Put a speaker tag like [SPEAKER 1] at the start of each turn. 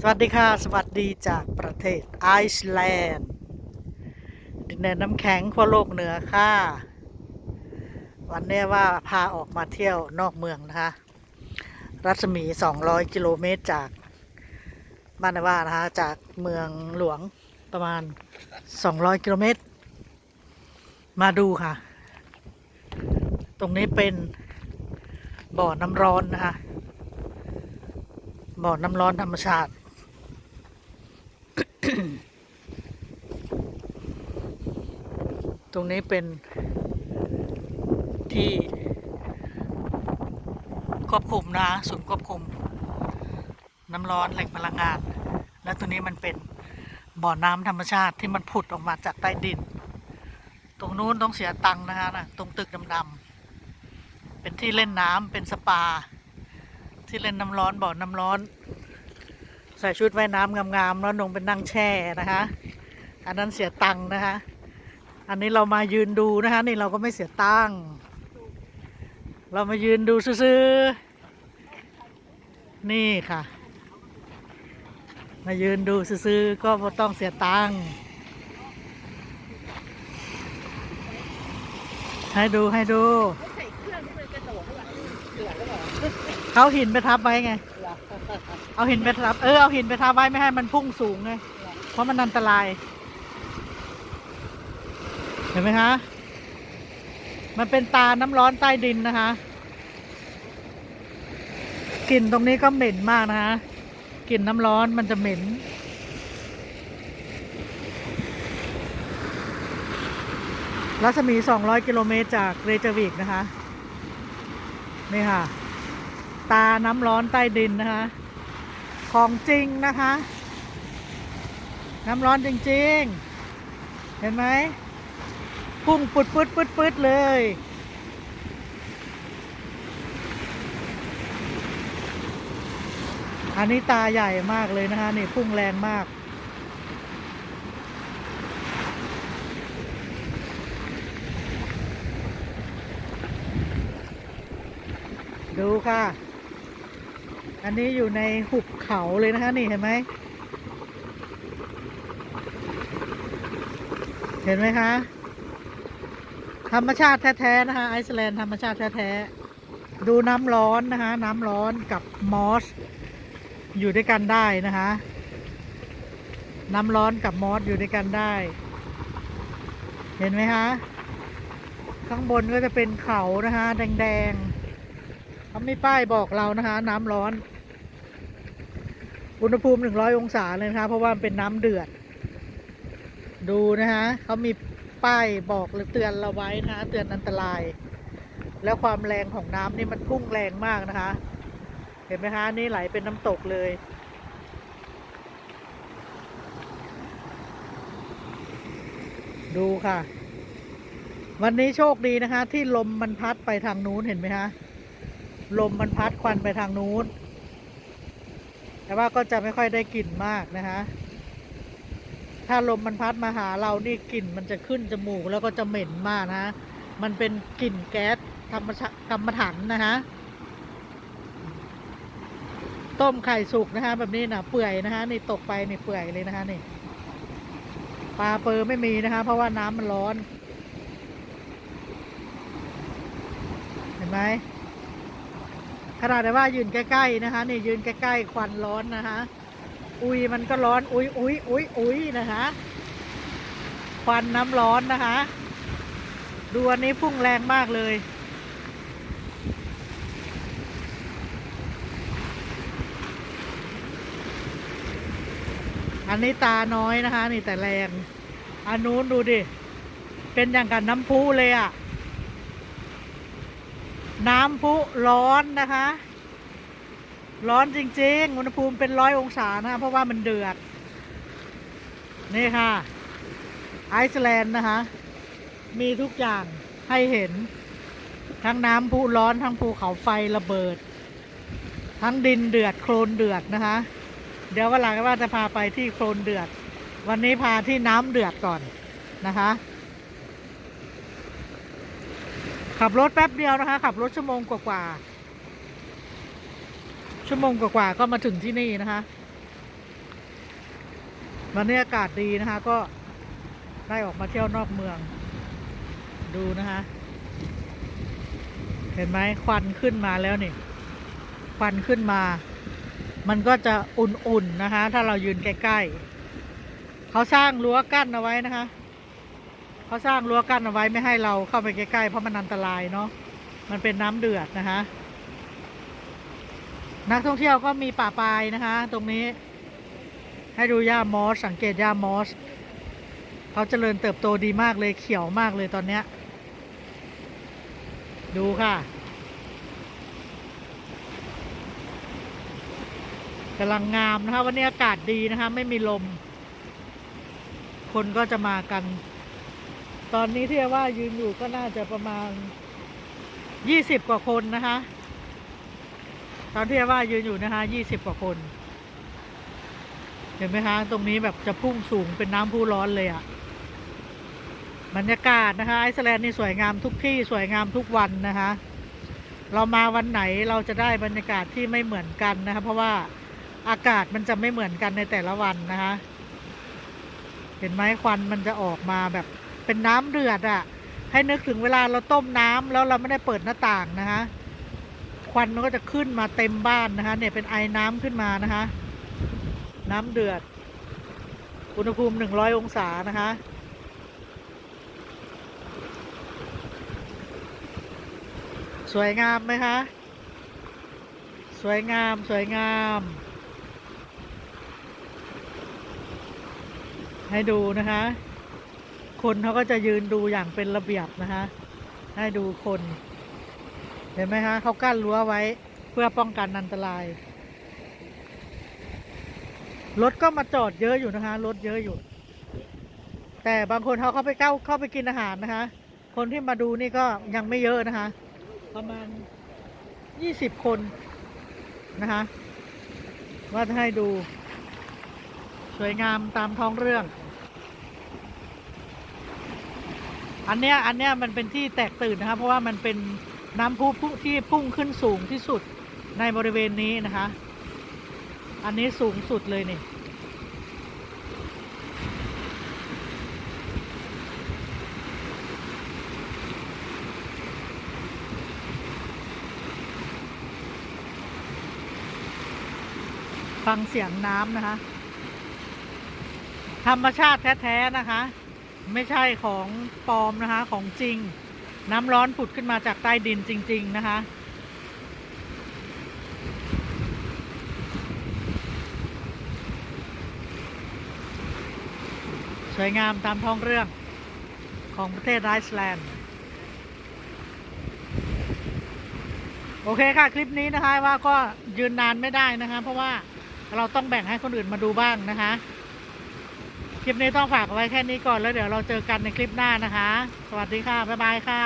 [SPEAKER 1] สวัสดีค่ะ สวัสดีจากประเทศไอซ์แลนด์ดินแดนน้ำแข็งขั้วโลกเหนือค่ะ วันนี้ว่าพาออกมาเที่ยวนอกเมืองนะคะ รัศมี 200 กิโลเมตรจากบ้านนว่านะคะ จากเมืองหลวงประมาณ 200 กิโลเมตร มาดูค่ะ ตรงนี้เป็นบ่อน้ำร้อนนะคะบ่อน้ำร้อนธรรมชาติ ตรงนี้เป็นที่ควบคุมนะศูนย์ควบคุม น้ำร้อนแหล่งพลังงาน และตัวนี้มันเป็นบ่อน้ำธรรมชาติที่มันผุดออกมาจากใต้ดิน ตรงนู้นต้องเสียตังค์นะคะนะตรงตึกดำๆเป็นที่เล่นน้ำเป็นสปา ที่เล่นน้ำร้อนบ่อน้ำร้อน ใส่ชุดว่ายน้ำงามๆแล้วลงเป็นนั่งแช่นะคะ อันนั้นเสียตังค์นะคะ อันนี้เรามายืนดูนะคะ นี่เราก็ไม่เสียตังค์เรามายืนดูซื่อๆนี่ค่ะ มายืนดูซื่อๆก็บ่ต้องเสียตังค์ให้ดูให้ดู
[SPEAKER 2] ใส่เครื่องที่มันกระโดดด้วยเสือหรือเปล่า
[SPEAKER 1] เขาหินไปทับไว้ไง เอาหินไปทับ เออ เอาหินไปทับไว้ไม่ให้มันพุ่งสูงไง เพราะมันอันตราย เห็นไหมคะ มันเป็นตาน้ำร้อนใต้ดินนะคะ กลิ่นตรงนี้ก็เหม็นมากนะคะ กลิ่นน้ำร้อนมันจะเหม็น รัศมี 200 กิโลเมตรจากเรเจวิกนะคะ นี่ค่ะ ตาน้ำร้อนใต้ดินนะคะ ของจริงนะคะ น้ำร้อนจริง ๆ เห็นไหมพุ่งปุดปุดปุดปุดเลย อันนี้ตาใหญ่มากเลยนะคะนี่พุ่งแรงมากดูค่ะ อันนี้อยู่ในหุบเขาเลยนะคะนี่เห็นไหม เห็นไหมคะ ธรรมชาติแท้ๆนะคะไอซ์แลนด์ธรรมชาติแท้ๆ ดูน้ำร้อนนะคะ น้ำร้อนกับมอสอยู่ด้วยกันได้นะคะ น้ำร้อนกับมอสอยู่ด้วยกันได้ เห็นไหมคะ ข้างบนก็จะเป็นเขานะคะ แดงๆเขาไม่ป้ายบอกเรานะคะ น้ำร้อน อุณหภูมิ 100 องศาเลยนะคะ เพราะว่ามันเป็นน้ำเดือด ดูนะคะเขามีป้ายบอกหรือเตือนเราไว้นะคะเตือนอันตราย แล้วความแรงของน้ำนี่มันพุ่งแรงมากนะคะ เห็นไหมคะนี่ไหลเป็นน้ำตกเลยดูค่ะ วันนี้โชคดีนะคะ ที่ลมมันพัดไปทางนู้นเห็นไหมคะลมมันพัดควันไปทางนู้น แต่ว่าก็จะไม่ค่อยได้กลิ่นมากนะคะ ถ้าลมมันพัดมาหาเรานี่กลิ่นมันจะขึ้นจมูกแล้วก็จะเหม็นมากนะ มันเป็นกลิ่นแก๊สธรรมชากรรมฐานนะคะต้มไข่สุกนะคะ แบบนี้นะเปื่อยนะคะนี่ตกไปนี่เปื่อยเลยนะคะนี่ปลาเปอร์ไม่มีนะคะ เพราะว่าน้ำมันร้อน เห็นไหม ขนาดว่ายืนใกล้ๆนะคะ นี่ยืนใกล้ๆควันร้อนนะคะ อุ้ยมันก็ร้อนอุ้ยอุ้ยอุ้ยอุ้ยนะคะควันน้ำร้อนนะคะดูอันนี้พุ่งแรงมากเลยอันนี้ตาน้อยนะคะ นี่แต่แรงอันนู้นดูดิ เป็นอย่างกับน้ำพุเลยอะ น้ำพุร้อนนะคะ ร้อนจริง ๆ อุณหภูมิเป็นร้อยองศานะคะเพราะว่ามันเดือด นี่ค่ะ ไอซ์แลนด์นะคะ มีทุกอย่างให้เห็น ทั้งน้ำพุร้อนทั้งภูเขาไฟระเบิด ทั้งดินเดือดโคลนเดือดนะคะ เดี๋ยววันหลังว่าจะพาไปที่โคลนเดือด วันนี้พาที่น้ำเดือดก่อนนะคะ ขับรถแป๊บเดียวนะคะ ขับรถชั่วโมงกว่าๆชั่วโมงกว่าๆก็มาถึงที่นี่นะคะวันนี้อากาศดีนะคะ ก็ได้ออกมาเที่ยวนอกเมือง ดูนะคะ เห็นไหมควันขึ้นมาแล้วนี่ ควันขึ้นมา มันก็จะอุ่นๆนะคะ ถ้าเรายืนใกล้ๆเขาสร้างรั้วกั้นเอาไว้นะคะ เขาสร้างรั้วกั้นเอาไว้ไม่ให้เราเข้าไปใกล้ๆเพราะมันอันตรายเนาะมันเป็นน้ำเดือดนะคะ นักท่องเที่ยวก็มีป่าปลายนะคะ ตรงนี้ ให้ดูหญ้ามอส สังเกตหญ้ามอสเขาเจริญเติบโตดีมากเลยเขียวมากเลยตอนเนี้ยดูค่ะกำลังงามนะคะวันนี้อากาศดีนะคะ ไม่มีลม คนก็จะมากัน ตอนนี้ที่ว่ายืนอยู่ก็น่าจะประมาณยี่สิบกว่าคนนะคะ ตอนที่ว่ายืนอยู่นะคะยี่สิบกว่าคน เห็นไหมคะ ตรงนี้แบบจะพุ่งสูงเป็นน้ำพุร้อนเลยอะบรรยากาศนะคะไอซ์แลนด์นี่สวยงามทุกที่สวยงามทุกวันนะคะ เรามาวันไหนเราจะได้บรรยากาศที่ไม่เหมือนกันนะคะ เพราะว่าอากาศมันจะไม่เหมือนกันในแต่ละวันนะคะ เห็นไหมควันมันจะออกมาแบบ เป็นน้ำเดือดอะให้นึกถึงเวลาเราต้มน้ำแล้วเราไม่ได้เปิดหน้าต่างนะคะควันมันก็จะขึ้นมาเต็มบ้านนะคะ เนี่ยเป็นไอน้ำขึ้นมานะคะ น้ำเดือด อุณหภูมิหนึ่งร้อยองศานะคะสวยงามไหมคะ สวยงาม สวยงาม ให้ดูนะคะ คนเขาก็จะยืนดูอย่างเป็นระเบียบนะคะให้ดูคน เห็นไหมคะเขากั้นรั้วไว้เพื่อป้องกันอันตราย รถก็มาจอดเยอะอยู่นะคะรถเยอะอยู่ แต่บางคนเขาเข้าไปเข้าเข้าไปกินอาหารนะคะ คนที่มาดูนี่ก็ยังไม่เยอะนะคะ ประมาณยี่สิบคนนะคะว่าจะให้ดู สวยงามตามท้องเรื่อง อันเนี้ยอันเนี้ยมันเป็นที่แตกตื่นนะคะเพราะว่ามันเป็นน้ำพุพุที่พุ่งขึ้นสูงที่สุดในบริเวณนี้นะคะ อันนี้สูงสุดเลยนี่ฟังเสียงน้ำนะคะ ธรรมชาติแท้ ๆ นะคะ ไม่ใช่ของปลอมนะคะของจริง น้ำร้อนผุดขึ้นมาจากใต้ดินจริง ๆ นะคะ สวยงามตามท้องเรื่องของประเทศไอซ์แลนด์โอเคค่ะ คลิปนี้นะคะว่าก็ยืนนานไม่ได้นะคะ เพราะว่าเราต้องแบ่งให้คนอื่นมาดูบ้างนะคะ คลิปนี้ต้องฝากไว้แค่นี้ก่อนแล้วเดี๋ยวเราเจอกันในคลิปหน้านะคะ สวัสดีค่ะ บ๊ายบายค่ะ